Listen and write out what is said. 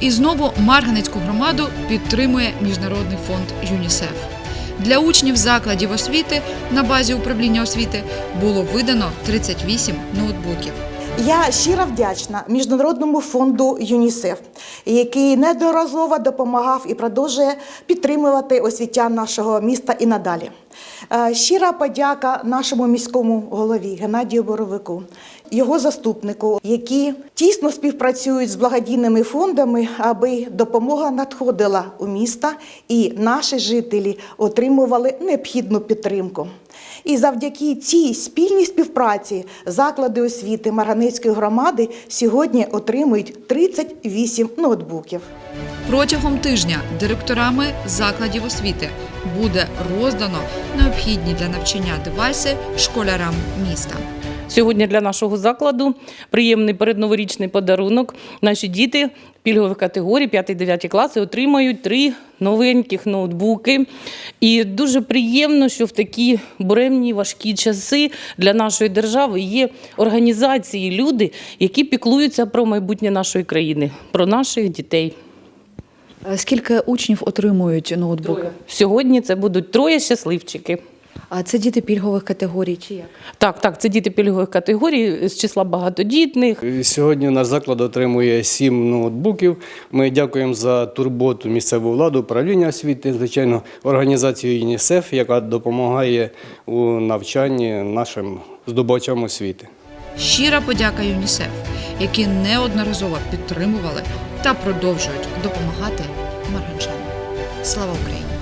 І знову Марганецьку громаду підтримує Міжнародний фонд ЮНІСЕФ. Для учнів закладів освіти на базі управління освіти було видано 38 ноутбуків. Я щиро вдячна Міжнародному фонду ЮНІСЕФ, який неодноразово допомагав і продовжує підтримувати освітян нашого міста і надалі. Е, Щира подяка нашому міському голові Геннадію Боровику, його заступнику, які тісно співпрацюють з благодійними фондами, аби допомога надходила у міста і наші жителі отримували необхідну підтримку. І завдяки цій спільній співпраці заклади освіти Марганицької громади сьогодні отримують 38 ноутбуків. Протягом тижня директорами закладів освіти буде роздано необхідні для навчання девайси школярам міста. Сьогодні для нашого закладу приємний передноворічний подарунок. Наші діти пільгових категорій 5-9 класи отримають три новеньких ноутбуки. І дуже приємно, що в такі буремні важкі часи для нашої держави є організації, люди, які піклуються про майбутнє нашої країни, про наших дітей. Скільки учнів отримують ноутбук? Сьогодні це будуть троє щасливчики. А це діти пільгових категорій чи як? Так, так, це діти пільгових категорій з числа багатодітних. Сьогодні наш заклад отримує сім ноутбуків. Ми дякуємо за турботу місцеву владу, управління освіти, звичайно, організацію ЮНІСЕФ, яка допомагає у навчанні нашим здобувачам освіти. Щира подяка ЮНІСЕФ, які неодноразово підтримували та продовжують допомагати марганчанам. Слава Україні!